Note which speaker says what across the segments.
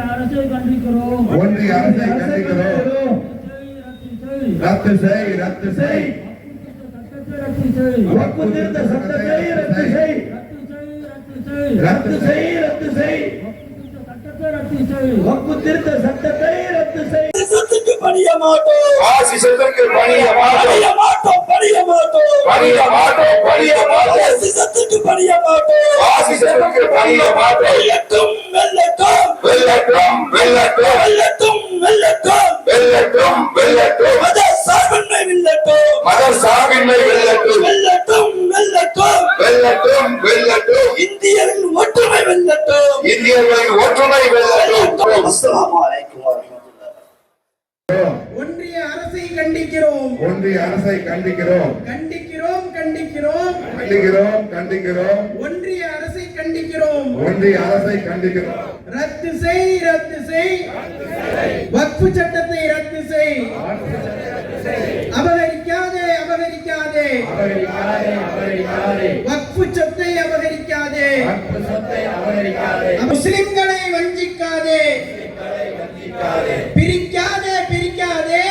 Speaker 1: ஒன்றிய அரசை கண்டிக்கிறோம்.
Speaker 2: ஒன்றிய அரசை கண்டிக்கிறோம்.
Speaker 1: ரத்து செய்.
Speaker 2: ரத்து செய். வக்பு திருத்த சட்டத்தை ரத்து செய்.
Speaker 1: ரத்து செய், ரத்து செய்.
Speaker 2: வக்பு திருத்த சட்டத்தை ரத்து செய்.
Speaker 3: பணிய மாட்டோம்.
Speaker 4: பாசிசத்துக்கு பணிய மாட்டோம்.
Speaker 3: மாட்டோம் பணிய மாட்டோம்.
Speaker 4: பணிய மாட்டோம் பணிய மாட்டோம்.
Speaker 3: தேசத்துக்கு பணிய மாட்டோம்.
Speaker 4: பாசிசத்துக்கு பணிய மாட்டோம்.
Speaker 3: வெல்லட்டும் வெல்லட்டும்
Speaker 4: வெல்லட்டும் வெல்லட்டும்
Speaker 3: வெல்லட்டும் வெல்லட்டும்
Speaker 4: வெல்லட்டும்
Speaker 3: மத சார்பின்மை வெல்லட்டும்
Speaker 4: மத சார்பின்மை வெல்லட்டும்
Speaker 3: வெல்லட்டும் வெல்லட்டும்
Speaker 4: வெல்லட்டும் வெல்லட்டும்
Speaker 3: இந்தியரின் ஒற்றுமை வெல்லட்டும்
Speaker 4: இந்தியர்களின் ஒற்றுமை வெல்லட்டும்
Speaker 3: அஸ்ஸலாமு அலைக்கும்
Speaker 5: ஒன்றிய அரசை கண்டிக்கிறோம்.
Speaker 2: ஒன்றிய அரசை கண்டிக்கிறோம்.
Speaker 5: கண்டிக்கிறோம் கண்டிக்கிறோம்.
Speaker 2: கண்டிக்கிறோம் கண்டிக்கிறோம்.
Speaker 5: ஒன்றிய அரசை கண்டிக்கிறோம்.
Speaker 2: ஒன்றிய அரசை கண்டிக்கிறோம்.
Speaker 5: ரத்து செய் ரத்து செய். வக்ஃபு சட்டத்தை ரத்து செய். அபகரிக்காதே அபகரிக்காதே. வக்ஃபு சொத்தை அபகரிக்காதே. முஸ்லிம்களை வஞ்சிக்காதே. பிரிக்காதே பிரிக்காதே.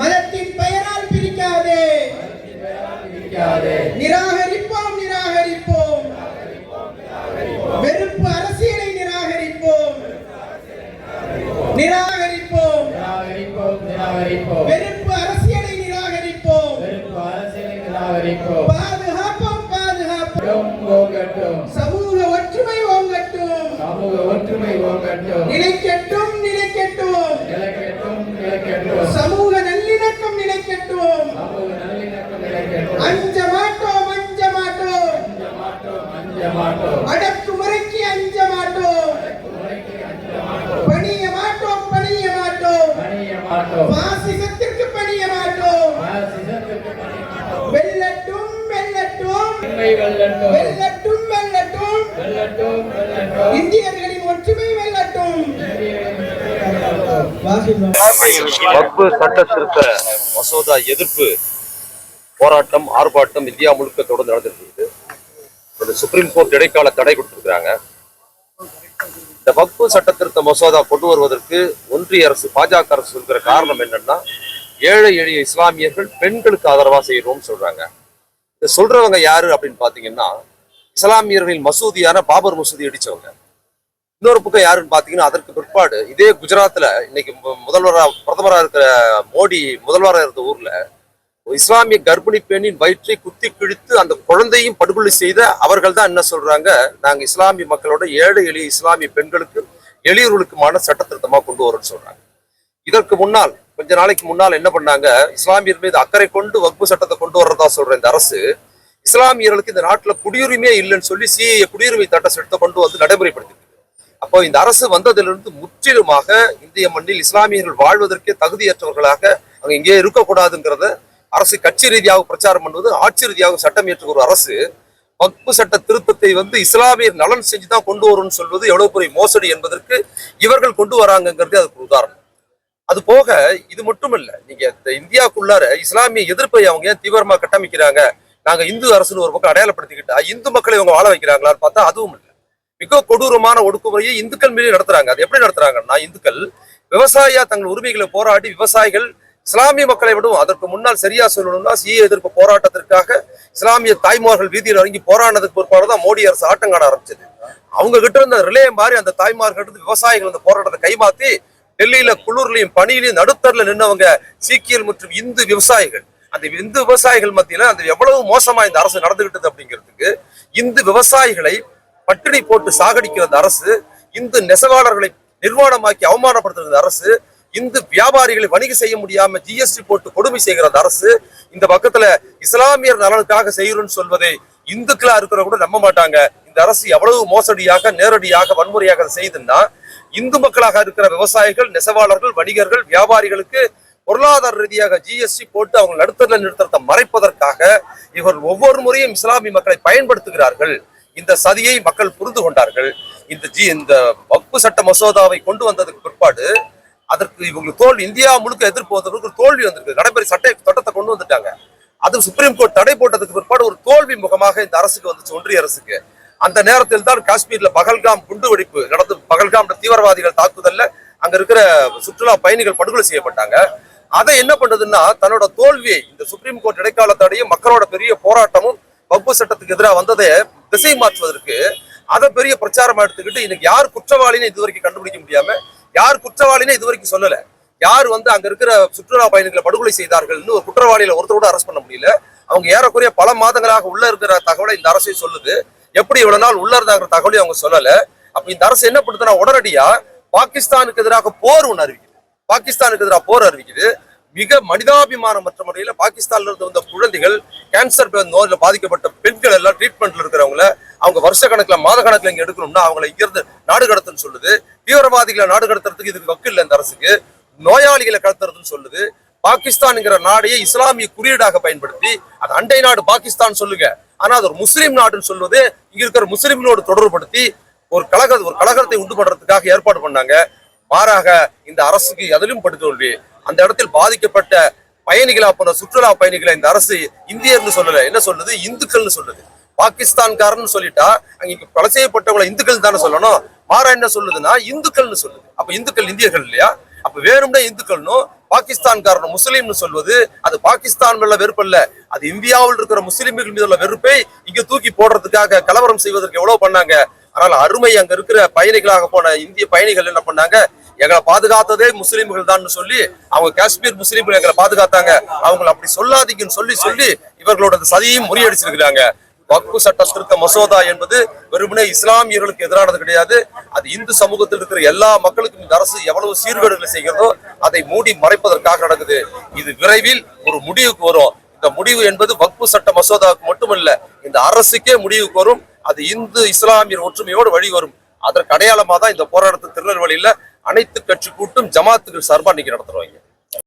Speaker 5: மதத்தின் பெயரால் பிரிக்காதே. நிலைக்கட்டும். நிலைக்கட்டும் நிலைக்கட்டும். நிலைக்கட்டும் நிலைக்கட்டும். சமூக நல்லிணக்கம் நிலைக்கட்டும். சமூக நல்லிணக்கம் அஞ்ச மாட்டோம் அஞ்ச மாட்டோம் அஞ்ச மாட்டோம் அஞ்ச மாட்டோம் பணிய மாட்டோம். பணிய மாட்டோம். பணிய பணிய மாட்டோம். பாசிசத்திற்கு பணிய மாட்டோம். வெல்லட்டும் இந்தியர்கள்
Speaker 6: வக்பு சட்ட திருத்த மசோதா எதிர்ப்பு போராட்டம் ஆர்ப்பாட்டம் இந்தியா முழுக்க தொடர்ந்து நடந்துட்டு இந்த சுப்ரீம் கோர்ட் இடைக்கால தடை கொடுத்திருக்கிறாங்க. இந்த வக்பு சட்ட திருத்த மசோதா கொண்டு வருவதற்கு ஒன்றிய அரசு பாஜக அரசு சொல்கிற காரணம் என்னன்னா ஏழை எளிய இஸ்லாமியர்கள் பெண்களுக்கு ஆதரவா செய்யறோம்னு சொல்றாங்க. இதை சொல்றவங்க யாரு அப்படின்னு பாத்தீங்கன்னா இஸ்லாமியர்களின் மசூதியான பாபர் மசூதி அடிச்சவங்க இன்னொரு பக்கம் யாருன்னு பாத்தீங்கன்னா அதற்கு பிற்பாடு இதே குஜராத்ல இன்னைக்கு முதல்வரா பிரதமரா இருக்கிற மோடி முதல்வரா இருந்த ஊர்ல இஸ்லாமிய கர்ப்பிணி பெண்ணின் வயிற்றை குத்தி கிழித்து அந்த குழந்தையும் படுகொலை செய்த அவர்கள் தான் என்ன சொல்றாங்க? நாங்க இஸ்லாமிய மக்களோட ஏழை எளிய இஸ்லாமிய பெண்களுக்கு எளியவர்களுக்குமான சட்ட திருத்தமா கொண்டு வரோம்னு சொல்றாங்க. இதற்கு முன்னால் கொஞ்ச நாளைக்கு முன்னால் என்ன பண்ணாங்க? இஸ்லாமியர் மீது அக்கறை கொண்டு வகுப்பு சட்டத்தை கொண்டு வர்றதா சொல்ற இந்த அரசு இஸ்லாமியர்களுக்கு இந்த நாட்டுல குடியுரிமையே இல்லைன்னு சொல்லி சிஏ குடியுரிமை சட்ட சட்டத்தை கொண்டு வந்து நடைமுறைப்படுத்தி அப்போ இந்த அரசு வந்ததிலிருந்து முற்றிலுமாக இந்திய மண்ணில் இஸ்லாமியர்கள் வாழ்வதற்கே தகுதியற்றவர்களாக அங்க இங்கே இருக்கக்கூடாதுங்கிறத அரசு கட்சி ரீதியாக பிரச்சாரம் பண்ணுவது ஆட்சி ரீதியாக சட்டம் இயற்றுகிற ஒரு அரசு. வக்பு சட்ட திருத்தத்தை வந்து இஸ்லாமியர் நலன் செஞ்சு தான் கொண்டு வரும்னு சொல்வது எவ்வளவு பெரிய மோசடி என்பதற்கு இவர்கள் கொண்டு வராங்கங்கிறது அதுக்கு உதாரணம். அது போக இது மட்டும் இல்லை நீங்க இந்த இந்தியாவுக்குள்ளார இஸ்லாமிய எதிர்ப்பை அவங்க ஏன் தீவிரமா கட்டமைக்கிறாங்க? நாங்க இந்து அரசுன்னு ஒரு பக்கம் அடையாளப்படுத்திக்கிட்டா இந்து மக்களை இவங்க வாழ வைக்கிறாங்களான்னு பார்த்தா அதுவும் இல்லை. மிக கொடூரமான ஒடுக்குமுறையை இந்துக்கள் மீது நடத்துறாங்க. அது எப்படி நடத்துறாங்கன்னா இந்துக்கள் விவசாயியா தங்கள் உரிமைகளை போராடி விவசாயிகள் இஸ்லாமிய மக்களை விடும் அதற்கு முன்னால் சரியா சொல்லணும்னா சிஏ எதிர்ப்பு போராட்டத்திற்காக இஸ்லாமிய தாய்மார்கள் வீதியில் இறங்கி போராடினதுக்கு பிற்பாடு தான் மோடி அரசு ஆட்டங்காட ஆரம்பிச்சது. அவங்க கிட்ட இருந்த ரிலே மாதிரி அந்த தாய்மார்கள் இருந்து விவசாயிகள் அந்த போராட்டத்தை கைமாத்தி டெல்லியில குளிர்லையும் பனியிலையும் நடுத்தரில் நின்னவங்க சீக்கியர் மற்றும் இந்து விவசாயிகள். அந்த இந்து விவசாயிகள் மத்தியில அந்த எவ்வளவு மோசமா இந்த அரசு நடந்துகிட்டது அப்படிங்கிறதுக்கு இந்து விவசாயிகளை பட்டினி போட்டு சாகடிக்க வந்த அரசு இந்து நெசவாளர்களை நிர்வாணமாக்கி அவமானப்படுத்துகிற அரசு இந்து வியாபாரிகளை வணிகம் செய்ய முடியாம ஜிஎஸ்டி போட்டு கொடுமை செய்கிற அரசு. இந்த பக்கத்துல இஸ்லாமியர் நலனுக்காக செய்யறோம்னு சொல்வதை இந்துக்களா இருக்கிற கூட நம்ப மாட்டாங்க. இந்த அரசு எவ்வளவு மோசடியாக நேரடியாக வன்முறையாக செய்துன்னா இந்து மக்களாக இருக்கிற விவசாயிகள் நெசவாளர்கள் வணிகர்கள் வியாபாரிகளுக்கு பொருளாதார ரீதியாக ஜிஎஸ்டி போட்டு அவங்க நடுத்தர நிறுத்தத்தை மறைப்பதற்காக இவர் ஒவ்வொரு முறையும் இஸ்லாமிய மக்களை பயன்படுத்துகிறார்கள். இந்த சதியை மக்கள் புரிந்து கொண்டார்கள். இந்த ஜி இந்த வகுப்பு சட்ட மசோதாவை கொண்டு வந்ததுக்கு பிற்பாடு அதற்கு இவங்களுக்கு தோல்வி இந்தியா முழுக்க எதிர்ப்பு வந்தவர்களுக்கு தோல்வி வந்திருக்கு நடைமுறை சட்ட சட்டத்தை கொண்டு வந்துட்டாங்க. அது சுப்ரீம் கோர்ட் தடை போட்டதுக்கு பிற்பாடு ஒரு தோல்வி முகமாக இந்த அரசுக்கு வந்துச்சு ஒன்றிய அரசுக்கு. அந்த நேரத்தில் தான் காஷ்மீர்ல பகல்காம் குண்டு வெடிப்பு நடந்து பகல்காம் தீவிரவாதிகள் தாக்குதல்ல அங்க இருக்கிற சுற்றுலா பயணிகள் படுகொலை செய்யப்பட்டாங்க. அதை என்ன பண்ணுதுன்னா தன்னோட தோல்வியை இந்த சுப்ரீம் கோர்ட் இடைக்கால தடையும் மக்களோட பெரிய போராட்டமும் வகுப்பு சட்டத்துக்கு எதிராக வந்ததே திசை மாற்றுவதற்கு அதை பெரிய பிரச்சாரமா எடுத்துக்கிட்டு இன்னைக்கு யார் குற்றவாளின்னு இது வரைக்கும் கண்டுபிடிக்க முடியாம யார் குற்றவாளின்னு இது வரைக்கும் சொல்லல. யார் வந்து அங்க இருக்கிற சுற்றுலா பயணிகளை படுகொலை செய்தார்கள்னு ஒரு குற்றவாளியில ஒருத்தர் கூட அரெஸ்ட் பண்ண முடியல. அவங்க ஏறக்குறைய பல மாதங்களாக உள்ள இருக்கிற தகவலை இந்த அரசே சொல்லுது. எப்படி இவ்வளவு நாள் உள்ள இருந்தாங்கிற தகவலையும் அவங்க சொல்லல. அப்ப இந்த அரசு என்ன பண்ணுதுன்னா உடனடியா பாகிஸ்தானுக்கு எதிராக போர் ஒன்று அறிவிக்குது. பாகிஸ்தானுக்கு எதிராக போர் அறிவிக்குது. மிக மனிதாபிமானமற்ற முறையில் பாகிஸ்தான்ல இருந்து வந்த குழந்தைகள் கேன்சர் நோயில பாதிக்கப்பட்ட பெண்கள் எல்லாம் ட்ரீட்மெண்ட்ல இருக்கிறவங்கள அவங்க வருஷ கணக்குல மாத கணக்குல இங்க எடுக்கணும்னா அவங்களை இங்கிருந்து நாடு கடத்துன்னு சொல்லுது. தீவிரவாதிகளை நாடு கடத்துறதுக்கு இதுக்கு வக்கு இல்லை இந்த அரசுக்கு. நோயாளிகளை கடத்துறதுன்னு சொல்லுது. பாகிஸ்தான்ங்கிற நாடையே இஸ்லாமிய குறியீடாக பயன்படுத்தி அது அண்டை நாடு பாகிஸ்தான் சொல்லுங்க. ஆனா அது ஒரு முஸ்லீம் நாடுன்னு சொல்வது இங்க இருக்கிற முஸ்லீம்களோடு தொடர்புபடுத்தி ஒரு கழக ஒரு கழகத்தை உண்டு பண்றதுக்காக ஏற்பாடு பண்ணாங்க. மாறாக இந்த அரசுக்கு அதிலும் படுத்தோல்வி அந்த இடத்தில் பாதிக்கப்பட்ட பயணிகளா போன சுற்றுலா பயணிகளை இந்த அரசு இந்தியர்னு சொல்லல. என்ன சொல்லுது? இந்துக்கள்னு சொல்லுது. பாகிஸ்தான்காரன்னு சொல்லிட்டா அங்க கொலை செய்யப்பட்டவங்களை இந்துக்கள் தானே சொல்லணும். மாறா என்ன சொல்லுதுன்னா இந்துக்கள்னு சொல்லுது. அப்ப இந்துக்கள் இந்தியர்கள் இல்லையா? அப்ப வேணும்னா இந்துக்கள்னும் பாகிஸ்தான்காரன் முஸ்லீம்னு சொல்வது அது பாகிஸ்தான் மேல வெறுப்பல்ல அது இந்தியாவில் இருக்கிற முஸ்லீம்கள் மீது உள்ள வெறுப்பை இங்க தூக்கி போடுறதுக்காக கலவரம் செய்வதற்கு எவ்வளவு பண்ணாங்க? ஆனால் அருமை அங்க இருக்கிற பயணிகளாக போன இந்திய பயணிகள் என்ன பண்ணாங்க? எங்களை பாதுகாத்ததே முஸ்லீம்கள் தான் சொல்லி அவங்க காஷ்மீர் முஸ்லீம்கள் எங்களை பாதுகாத்தாங்க. அவங்களை அப்படி சொல்லாதீங்கன்னு சொல்லி சொல்லி இவர்களோட சதியும் முறியடிச்சிருக்கிறாங்க. வக்பு சட்ட திருத்த மசோதா என்பது வெறுமனே இஸ்லாமியர்களுக்கு எதிரானது கிடையாது. அது இந்து சமூகத்தில் இருக்கிற எல்லா மக்களுக்கும் இந்த அரசு எவ்வளவு சீர்கேடுகளை செய்கிறதோ அதை மூடி மறைப்பதற்காக நடக்குது. இது விரைவில் ஒரு முடிவுக்கு வரும். இந்த முடிவு என்பது வக்பு சட்ட மசோதாவுக்கு மட்டுமல்ல இந்த அரசுக்கே முடிவுக்கு வரும். அது இந்து இஸ்லாமியர் ஒற்றுமையோடு வழி வரும் அதற்கு அடையாளமாக தான் இந்த போராட்டத்தை திருநெல்வேலியில் அனைத்து கட்சி கூட்டும் ஜமாத்துக்கு சார்பாக இன்னைக்கு நடத்துறவங்க